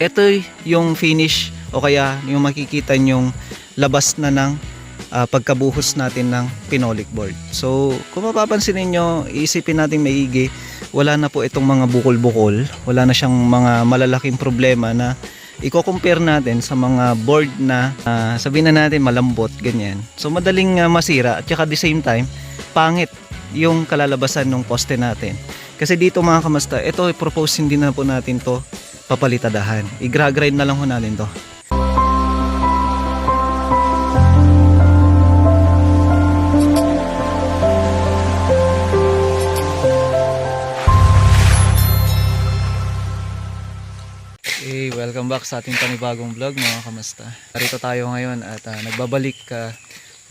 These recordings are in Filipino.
ito yung finish o kaya yung makikita yung labas na ng ah, pagkabuhos natin ng pinolik board. So, kung mapapansin ninyo, iisipin natin maigi, wala na po itong mga bukol-bukol, wala na siyang mga malalaking problema na i-compare natin sa mga board na ah, sabihin na natin malambot, ganyan. So, madaling ah, masira at saka at the same time, pangit yung kalalabasan ng poste natin. Kasi dito mga kamasta, ito propose hindi na po natin to papalitadahan. I-grind na lang ho natin to. Hey, welcome back sa ating panibagong vlog mga kamasta. Narito tayo ngayon at ah, nagbabalik ka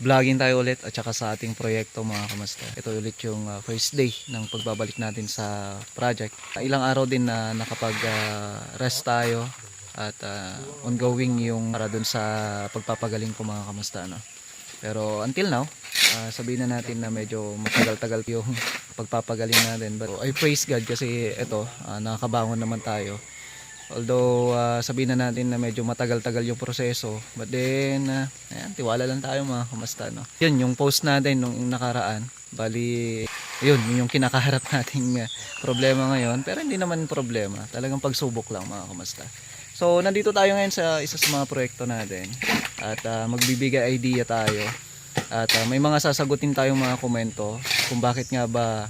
vlogging tayo ulit at saka sa ating proyekto mga kamasta. Ito ulit yung ah, first day ng pagbabalik natin sa project. Ilang araw din na nakapag-rest tayo at ah, ongoing yung para dun sa pagpapagaling ko mga kamasta. No? Pero until now, ah, sabihin na natin na medyo matagal-tagal yung pagpapagaling natin. But I praise God kasi ito, ah, nakakabangon naman tayo. Although ah, sabihin na natin na medyo matagal-tagal yung proseso, but then ah, ayan, tiwala lang tayo mga kamasta no. Yun yung post natin nung nakaraan. Bali, yun, yun yung kinakaharap nating ah, problema ngayon, pero hindi naman problema. Talagang pagsubok lang mga kamasta. So, nandito tayo ngayon sa isa sa mga proyekto natin at ah, magbibigay idea tayo. At ah, may mga sasagutin tayong mga komento kung bakit nga ba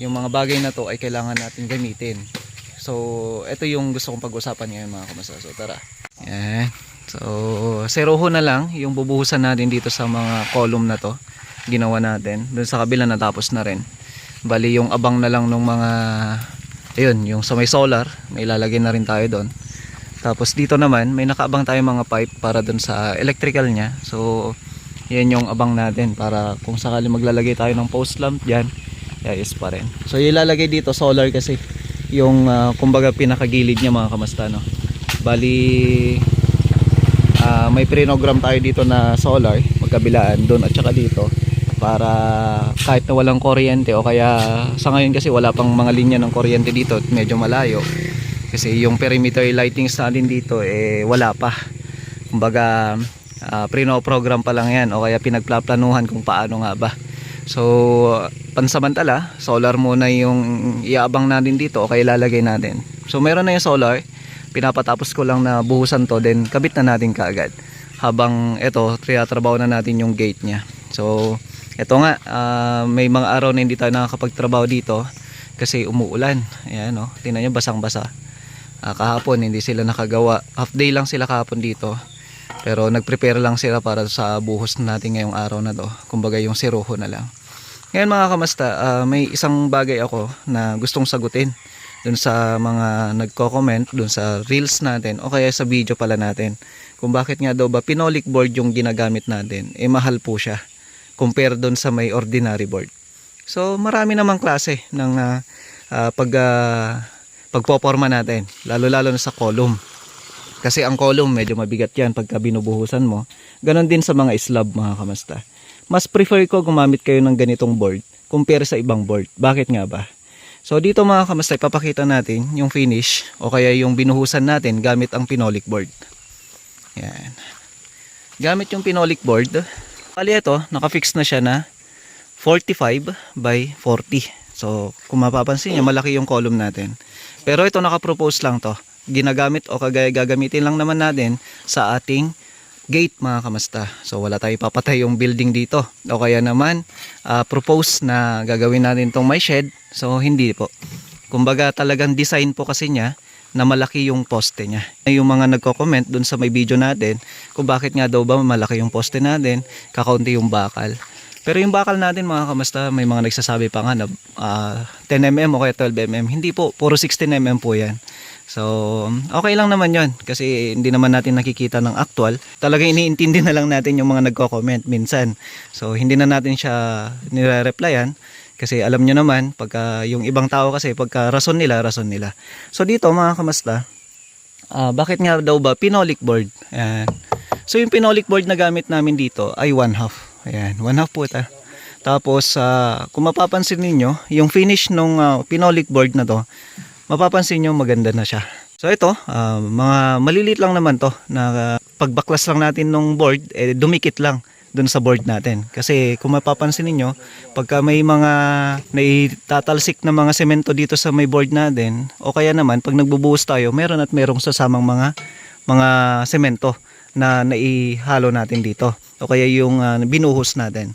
yung mga bagay na to ay kailangan natin gamitin. So, ito yung gusto kong pag-usapan ngayon mga kamasa. So, tara. Yan. So, seroho na lang yung bubuhusan natin dito sa mga column na to. Ginawa natin. Doon sa kabila natapos na rin. Bali, yung abang na lang ng mga ayun, yung sa may solar, may ilalagay na rin tayo doon. Tapos dito naman, may nakaabang tayo mga pipe para doon sa electrical niya. So, yan yung abang natin para kung sakali maglalagay tayo ng post lamp dyan, ayos pa rin. So, ilalagay dito solar kasi yung ah, kumbaga pinakagilid niya mga kamasta no. Bali ah, may prinogram tayo dito na solar magkabilaan doon at saka dito para kahit na walang kuryente o kaya sa ngayon kasi wala pang mga linya ng kuryente dito at medyo malayo. Kasi yung perimeter lightings natin dito eh wala pa. Kumbaga uh, prino-program pa lang yan o kaya pinagplaplanuhan kung paano nga ba. So pansamantala solar muna yung iabang natin dito o kaya ilalagay natin. So meron na yung solar. Pinapatapos ko lang na buhusan to then kabit na natin kaagad. Habang ito triyatrabaho na natin yung gate niya. So ito nga ah, may mga araw na hindi tayo nakakapagtrabaho dito kasi umuulan. Ayan no? Tingnan nyo basang basa kahapon hindi sila nakagawa. Half day lang sila kahapon dito. Pero nagprepare lang sila para sa buhos natin ngayong araw na to. Kumbaga yung siruho na lang ngayon mga kamasta ah, may isang bagay ako na gustong sagutin dun sa mga nagko-comment dun sa reels natin o kaya sa video pala natin kung bakit nga daw ba pinolik board yung ginagamit natin. Eh mahal po siya compare dun sa may ordinary board. So marami namang klase ng ah, ah, pag ah, pagpoporma natin lalo lalo na sa column. Kasi ang column medyo mabigat yan pagka binubuhusan mo. Ganon din sa mga slab mga kamasta mas prefer ko gumamit kayo ng ganitong board compare sa ibang board bakit nga ba So dito mga kamasta, ipapakita natin yung finish o kaya yung binuhusan natin gamit ang pinolik board. Yan. Gamit yung pinolik board, kali ito, nakafix na siya na 45 by 40. So kung mapapansin niyo, malaki yung column natin. Pero ito nakapropose lang to. Ginagamit o kagaya gagamitin lang naman natin sa ating gate mga kamasta. So wala tayo papatay yung building dito. O kaya naman ah, propose na gagawin natin tong may shed. So hindi po. Kumbaga talagang design po kasi niya na malaki yung poste niya. Yung mga nagko-comment dun sa may video natin kung bakit nga daw ba malaki yung poste natin, kakaunti yung bakal. Pero yung bakal natin mga kamasta, may mga nagsasabi pa nga na ah, 10mm o kaya 12mm. Hindi po, puro 16mm po yan. So, okay lang naman yon kasi hindi naman natin nakikita ng actual. Talagang iniintindi na lang natin yung mga nagko-comment minsan. So, hindi na natin siya nire-replyan kasi alam nyo naman, pagka yung ibang tao kasi, pagka rason nila, rason nila. So, dito mga kamasta, ah, bakit nga daw ba pinolik board? Ayan. So, yung pinolik board na gamit namin dito ay one half. Ayan, one half po ito. Tapos, ah, kung mapapansin ninyo, yung finish ng pinolik board na to, mapapansin nyo maganda na siya. So ito, ah, mga maliliit lang naman to na ah, pagbaklas lang natin ng board, eh, dumikit lang dun sa board natin. Kasi kung mapapansin ninyo, pagka may mga naitatalsik na mga semento dito sa may board natin, o kaya naman pag nagbubuhos tayo, meron at merong sasamang mga mga semento na naihalo natin dito. O kaya yung ah, binuhos natin.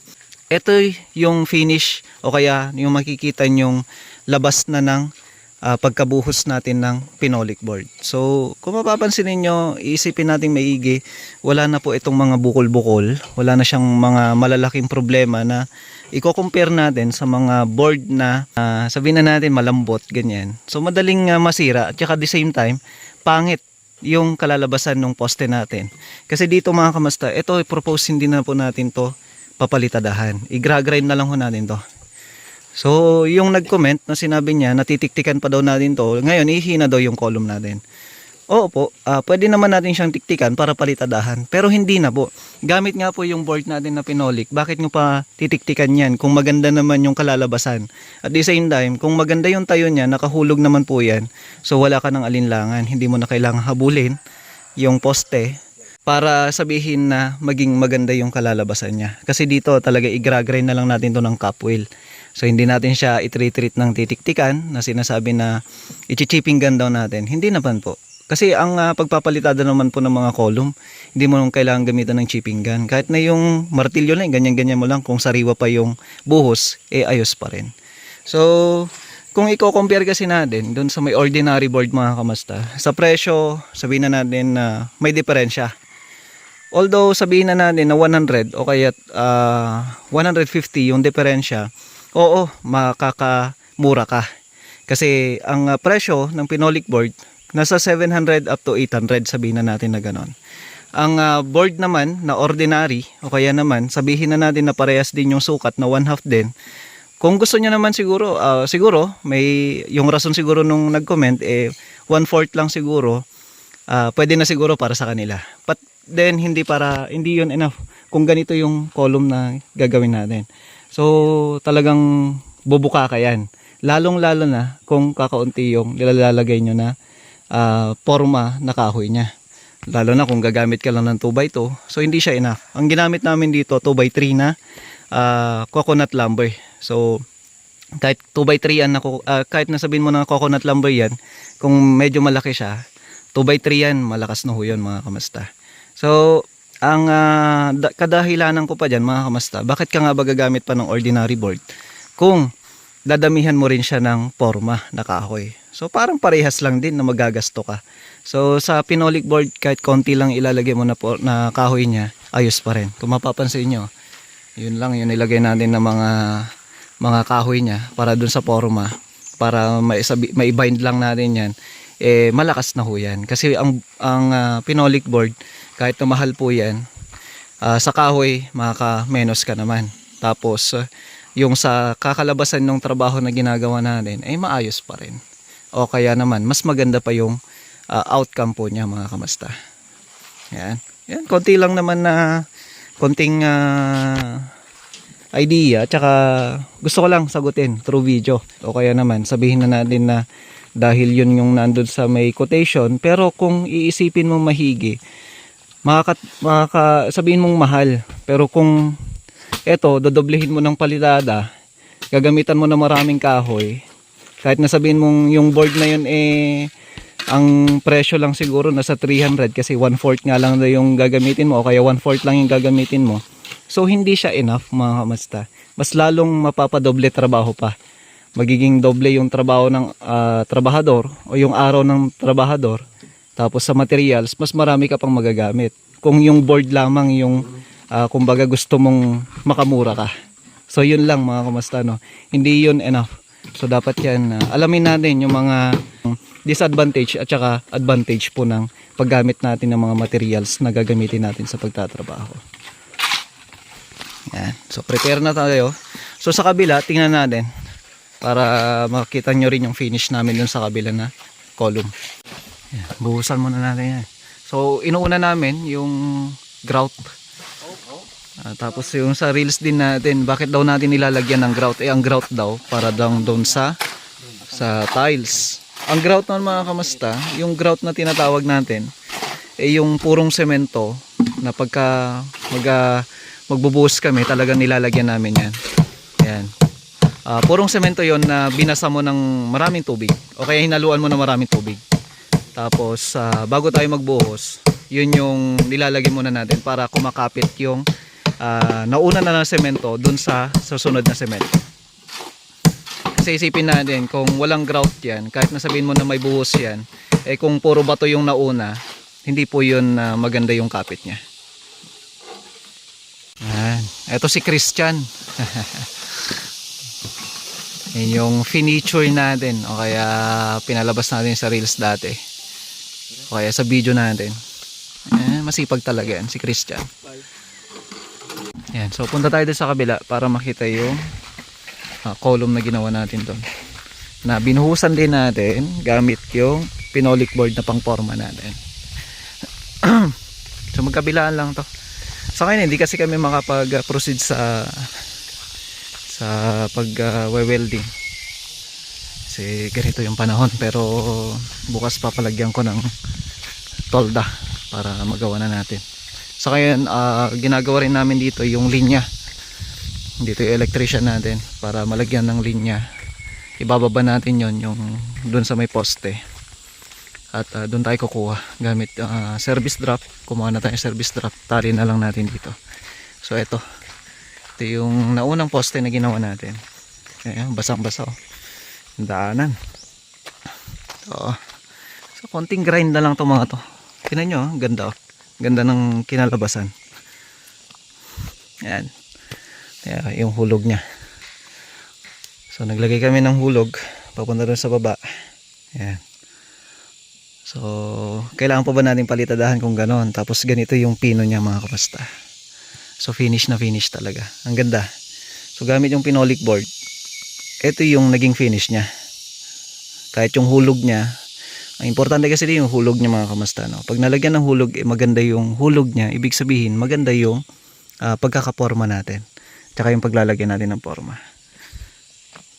Ito yung finish o kaya yung makikita yung labas na ng ah, pagkabuhos natin ng pinolik board. So, kung mapapansin ninyo, iisipin natin maigi, wala na po itong mga bukol-bukol, wala na siyang mga malalaking problema na i-compare natin sa mga board na ah, sabihin na natin malambot, ganyan. So, madaling ah, masira at saka at the same time, pangit yung kalalabasan ng poste natin. Kasi dito mga kamasta, ito i-propose hindi na po natin to papalitadahan. I-grind na lang ho natin to. So, yung nag-comment na sinabi niya, natitiktikan pa daw natin to, ngayon ihina daw yung column natin. Oo po, ah, pwede naman natin siyang tiktikan para palitadahan, pero hindi na po. Gamit nga po yung board natin na pinolik, bakit nyo pa titiktikan yan kung maganda naman yung kalalabasan? At the same time, kung maganda yung tayo niya, nakahulog naman po yan, so wala ka ng alinlangan, hindi mo na kailangang habulin yung poste para sabihin na maging maganda yung kalalabasan niya. Kasi dito talaga i-grind na lang natin to ng cup wheel. So hindi natin siya i-treat ng titiktikan na sinasabi na i-chipping gun daw natin. Hindi naman po. Kasi ang ah, pagpapalitada naman po ng mga column, hindi mo nung kailangan gamitan ng chipping gun. Kahit na yung martilyo lang, ganyan-ganyan mo lang, kung sariwa pa yung buhos, eh ayos pa rin. So, kung i-compare kasi natin doon sa may ordinary board mga kamasta, sa presyo, sabihin na natin na may diferensya. Although sabihin na natin na 100 o kaya ah, 150 yung diferensya, oo, makakamura ka. Kasi ang ah, presyo ng pinolik board, nasa 700 up to 800 sabihin na natin na ganon. Ang ah, board naman na ordinary o kaya naman sabihin na natin na parehas din yung sukat na 1 half din. Kung gusto niya naman siguro, ah, siguro may yung rason siguro nung nag-comment eh 1/4 lang siguro. ah, pwede na siguro para sa kanila. But then hindi para hindi yun enough kung ganito yung column na gagawin natin. So talagang bubuka ka yan. Lalong lalo na kung kakaunti yung nilalagay nyo na ah, forma na kahoy niya. Lalo na kung gagamit ka lang ng 2x2. So hindi siya enough. Ang ginamit namin dito 2x3 na ah, coconut lumber. So kahit 2x3 yan, na, co- ah, kahit nasabihin mo na coconut lumber yan, kung medyo malaki siya, 2x3 yan, malakas na ho yun mga kamasta. So, ang da- kadahilanan ko pa dyan mga kamasta, bakit ka nga ba gagamit pa ng ordinary board? Kung dadamihan mo rin siya ng forma na kahoy. So parang parehas lang din na magagasto ka. So sa pinolik board kahit konti lang ilalagay mo na, po, na kahoy niya, ayos pa rin. Kung mapapansin nyo, yun lang yun ilagay natin ng mga mga kahoy niya para dun sa forma para maisabi, maibind lang natin yan eh malakas na ho yan kasi ang ang ah, pinolik board kahit na mahal po yan ah, sa kahoy makaka-menos ka naman tapos ah, yung sa kakalabasan ng trabaho na ginagawa natin ay maayos pa rin o kaya naman mas maganda pa yung ah, outcome po niya mga kamasta yan. Yan konti lang naman na konting ah, idea tsaka gusto ko lang sagutin through video. O kaya naman sabihin na natin na dahil yun yung nandun sa may quotation pero kung iisipin mo mahigi makaka, makaka sabihin mong mahal pero kung eto dodoblehin mo ng palitada gagamitan mo na maraming kahoy kahit na sabihin mong yung board na yun eh ang presyo lang siguro nasa 300 kasi 1/4 nga lang yung gagamitin mo o kaya 1/4 lang yung gagamitin mo. So hindi siya enough mga kamasta. Mas lalong mapapadoble trabaho pa. Magiging doble yung trabaho ng ah, trabahador o yung araw ng trabahador. Tapos sa materials, mas marami ka pang magagamit. Kung yung board lamang yung ah, kumbaga gusto mong makamura ka. So yun lang mga kamasta no. Hindi yun enough. So dapat yan ah, alamin natin yung mga disadvantage at saka advantage po ng paggamit natin ng mga materials na gagamitin natin sa pagtatrabaho. Yan. So prepare na tayo. So sa kabila, tingnan natin para makita nyo rin yung finish namin dun sa kabila na column. Yan. Buhusan muna natin yan. So inuuna namin yung grout. Ah, tapos yung sa reels din natin, bakit daw natin nilalagyan ng grout? Eh ang grout daw para daw doon sa sa tiles. ang grout naman mga kamasta, yung grout na tinatawag natin, eh yung purong semento na pagka mag, ah, magbubuhos kami, talagang nilalagyan namin yan. Ayan. Ah, purong semento yon na binasa mo ng maraming tubig. O kaya hinaluan mo ng maraming tubig. Tapos, ah, bago tayo magbuhos, yun yung nilalagay muna natin para kumakapit yung ah, nauna na ng semento dun sa susunod na semento. Kasi isipin natin, kung walang grout yan, kahit nasabihin mo na may buhos yan, eh kung puro bato yung nauna, hindi po yun na maganda yung kapit niya. Yan. Ito si Christian. Yan yung finiture natin o kaya pinalabas natin sa reels dati. O kaya sa video natin. Eh, masipag talaga yan si Christian. Yan. So punta tayo sa kabila para makita yung ah, column na ginawa natin doon. Na binuhusan din natin gamit yung pinolik board na pangporma natin. so magkabilaan lang to. Sa akin hindi kasi kami makapag-proceed sa sa pag uh, kasi ganito yung panahon pero bukas papalagyan ko ng tolda para magawa na natin sa ngayon ah, ginagawa rin namin dito yung linya. Dito yung electrician natin para malagyan ng linya. Ibababa natin yon yung dun sa may poste. At ah, doon tayo kukuha gamit ah, service drop. Kumuha na tayo service drop. Tali na lang natin dito. So eto. Ito yung naunang poste na ginawa natin. Ayan basang basa oh. Daanan. So, so konting grind na lang to mga to. Tinan nyo oh, ganda oh. Ganda ng kinalabasan ayan Ayan, yung hulog nya so naglagay kami ng hulog papunta doon sa baba ayan so kailangan pa ba natin palitadahan kung ganon tapos ganito yung pino niya mga kamasta So finish na finish talaga. Ang ganda. So gamit yung pinolik board. Ito yung naging finish niya. Kahit yung hulog niya. Ang importante kasi din yung hulog niya mga kamasta. No? Pag nalagyan ng hulog, eh, maganda yung hulog niya. Ibig sabihin, maganda yung ah, pagkakaporma natin. Tsaka yung paglalagyan natin ng forma.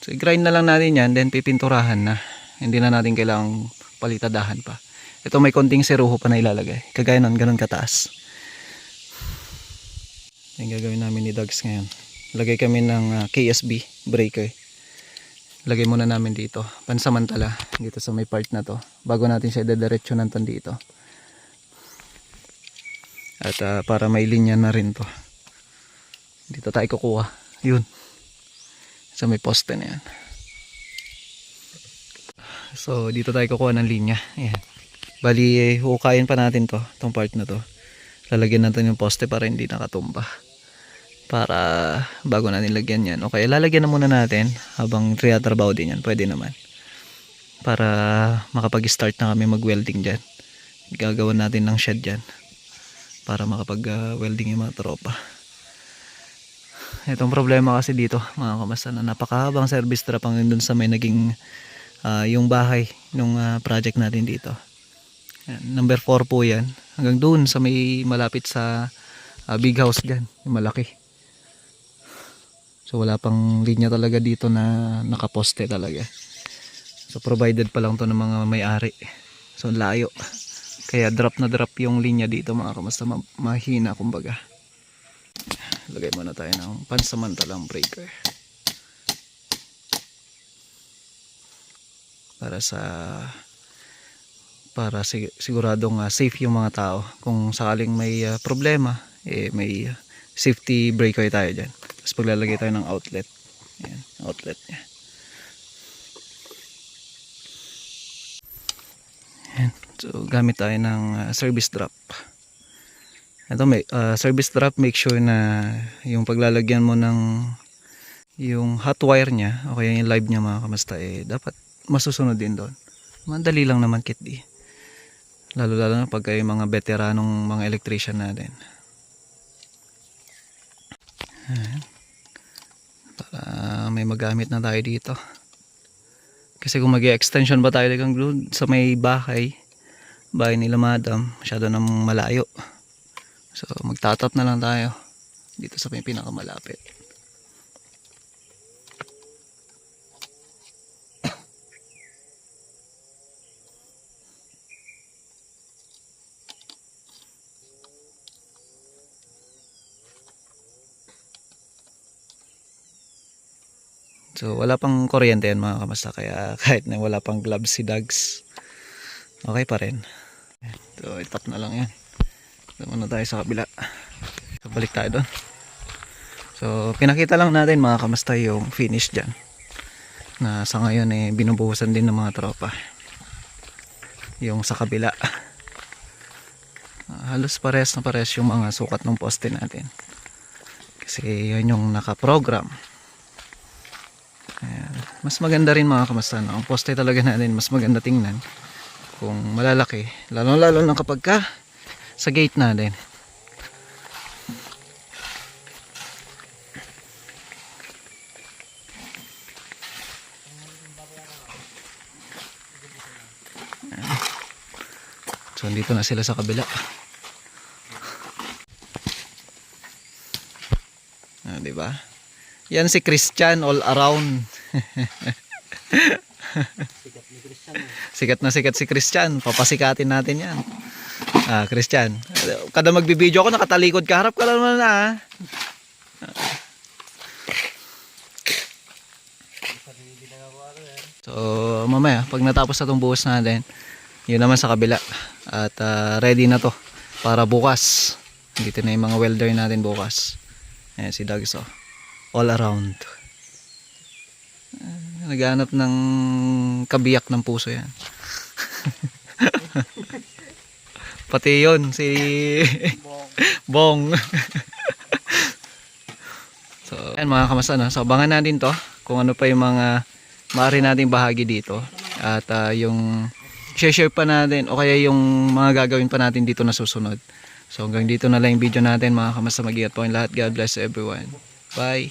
So i-grind na lang natin yan. Then pipinturahan na. Hindi na natin kailangang palitadahan pa. Ito may konting seruho pa na ilalagay. Kagaya nun, ganun kataas. Yung gagawin namin ni Dogs ngayon. Lagay kami ng ah, KSB breaker. Lagay muna namin dito. Pansamantala. Dito sa may part na to. Bago natin siya idediretso ng dito. At ah, para may linya na rin to. Dito tayo kukuha. Yun. Sa may poste na yan. So dito tayo kukuha ng linya. Ayan. Bali, eh, hukayin pa natin to. Tong part na to lalagyan natin yung poste para hindi nakatumba para bago natin lagyan yan o kaya lalagyan na muna natin habang triatrabaho din yan pwede naman para makapag start na kami mag welding dyan gagawan natin ng shed dyan para makapag ah, welding yung mga tropa itong problema kasi dito mga kamasa na napakahabang service trap ang dun sa may naging ah, yung bahay nung ah, project natin dito number 4 po yan. Hanggang doon sa may malapit sa ah, big house dyan. Yung malaki. So wala pang linya talaga dito na nakaposte talaga. So provided pa lang to ng mga may-ari. So layo. Kaya drop na drop yung linya dito mga kamasta ma- mahina kumbaga. Lagay muna tayo ng pansamantalang breaker. Para sa para sig- siguradong ah, safe yung mga tao kung sakaling may ah, problema eh may ah, safety breaker tayo dyan tapos paglalagay tayo ng outlet. Ayan, outlet niya. Ayan. so gamit tayo ng ah, service drop. Ito may ah, service drop make sure na yung paglalagyan mo ng yung hot wire niya o kaya yung live niya mga kamasta eh dapat masusunod din doon. Madali lang naman kit di lalo lalo na pag kayo mga veteranong mga electrician natin. Ayan. Para may magamit na tayo dito. Kasi kung mag extension ba tayo ng glue sa may bahay bahay nila madam masyado nang malayo. So magtatap na lang tayo dito sa may pinakamalapit So wala pang kuryente yan mga kamasta kaya kahit na wala pang gloves si Dags okay pa rin. So itap na lang yan. So muna tayo sa kabila. So balik tayo doon. So pinakita lang natin mga kamasta yung finish dyan. Na sa ngayon eh binubuhusan din ng mga tropa. Yung sa kabila. Ah, halos pares na pares yung mga sukat ng poste natin. Kasi yun yung nakaprogram. Ayan. Mas maganda rin mga kamasta. No? Ang poste talaga natin mas maganda tingnan kung malalaki. Lalo lalo na kapag ka sa gate natin. So dito na sila sa kabila. Ah, di ba? Yan si Christian all around. Sikat na sikat si Christian. Papasikatin natin yan. Ah, Christian. Kada magbibideo ako, nakatalikod ka. Harap ka lang naman na. ah. So, mamaya, pag natapos na itong buhos natin, yun naman sa kabila. At ah, ready na to para bukas. Dito na yung mga welder natin bukas. Ayan si Doug so. All around. Ah, naghanap ng kabiyak ng puso yan. Pati yun, si Bong. so, ayan mga kamasa, no? so abangan natin to kung ano pa yung mga maaari nating bahagi dito. At ah, yung share pa natin o kaya yung mga gagawin pa natin dito na susunod. So hanggang dito na lang yung video natin mga kamasa mag-iat po yung lahat. God bless everyone. Bye.